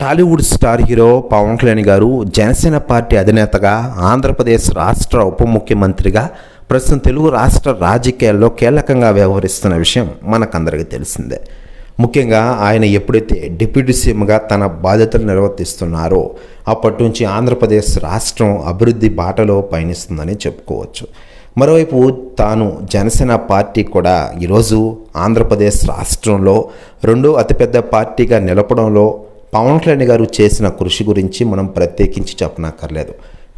Tollywood star hero Pawan Kalyan garu Janasena party అధినేతగా Andhra Pradesh రాష్ట్ర ఉప ముఖ్యమంత్రిగా ప్రస్తుతం తెలుగు రాష్ట్ర రాజకీయాల్లో కీలకంగా వ్యవహరిస్తున్న విషయం మనకందరికీ తెలిసిందే. ముఖ్యంగా ఆయన ఎప్పుడైతే డిప్యూటీ సీఎంగా తన బాధ్యతలు నిర్వర్తిస్తున్నారో అప్పటి నుంచి ఆంధ్రప్రదేశ్ రాష్ట్రం అభివృద్ధి బాటలో పయనిస్తుందని చెప్పుకోవచ్చు. మరోవైపు తాను జనసేన పార్టీ కూడా ఈరోజు ఆంధ్రప్రదేశ్ రాష్ట్రంలో రెండో అతిపెద్ద పార్టీగా నిలపడంలో పవన్ కళ్యాణ్ గారు చేసిన కృషి గురించి మనం ప్రత్యేకించి చెప్పనక్కర్లేదు.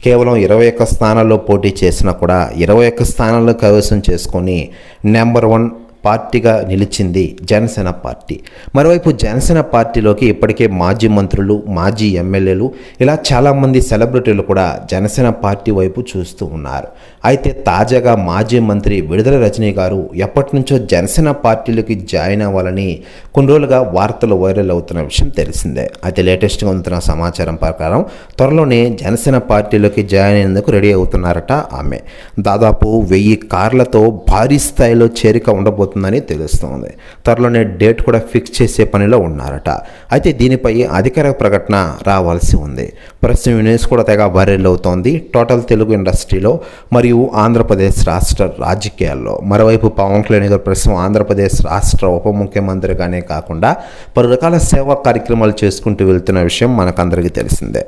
కేవలం ఇరవై ఒక్క స్థానాల్లో పోటీ చేసినా కూడా ఇరవై ఒక్క స్థానాల్లో కైవసం చేసుకొని నెంబర్ వన్ పార్టీగా నిలిచింది జనసేన పార్టీ. మరోవైపు జనసేన పార్టీలోకి ఇప్పటికే మాజీ మంత్రులు మాజీ ఎమ్మెల్యేలు ఇలా చాలామంది సెలబ్రిటీలు కూడా జనసేన పార్టీ వైపు చూస్తూ ఉన్నారు. అయితే తాజాగా మాజీ మంత్రి విడుదల రజనీ గారు ఎప్పటి నుంచో జనసేన పార్టీలోకి జాయిన్ అవ్వాలని కొన్ని రోజులుగా వార్తలు వైరల్ అవుతున్న విషయం తెలిసిందే. అయితే లేటెస్ట్గా ఉంటున్న సమాచారం ప్రకారం త్వరలోనే జనసేన పార్టీలోకి జాయిన్ అయ్యేందుకు రెడీ అవుతున్నారట ఆమె. దాదాపు వెయ్యి కార్లతో భారీ స్థాయిలో చేరిక జరగబోతుందని తెలుస్తోంది. త్వరలోనే డేట్ కూడా ఫిక్స్ చేసే పనిలో ఉన్నారట. అయితే దీనిపై అధికారిక ప్రకటన రావాల్సి ఉంది. ప్రస్తుతం న్యూస్ కూడా తెగ వైరల్ అవుతోంది. టోటల్ తెలుగు ఇండస్ట్రీలో మరియు ఆంధ్రప్రదేశ్ రాష్ట్ర రాజకీయాల్లో. మరోవైపు పవన్ కళ్యాణ్ గారు ప్రస్తుతం ఆంధ్రప్రదేశ్ రాష్ట్ర ఉప ముఖ్యమంత్రిగానే కాకుండా పలు రకాల సేవా కార్యక్రమాలు చేసుకుంటూ వెళ్తున్న విషయం మనకందరికీ తెలిసిందే.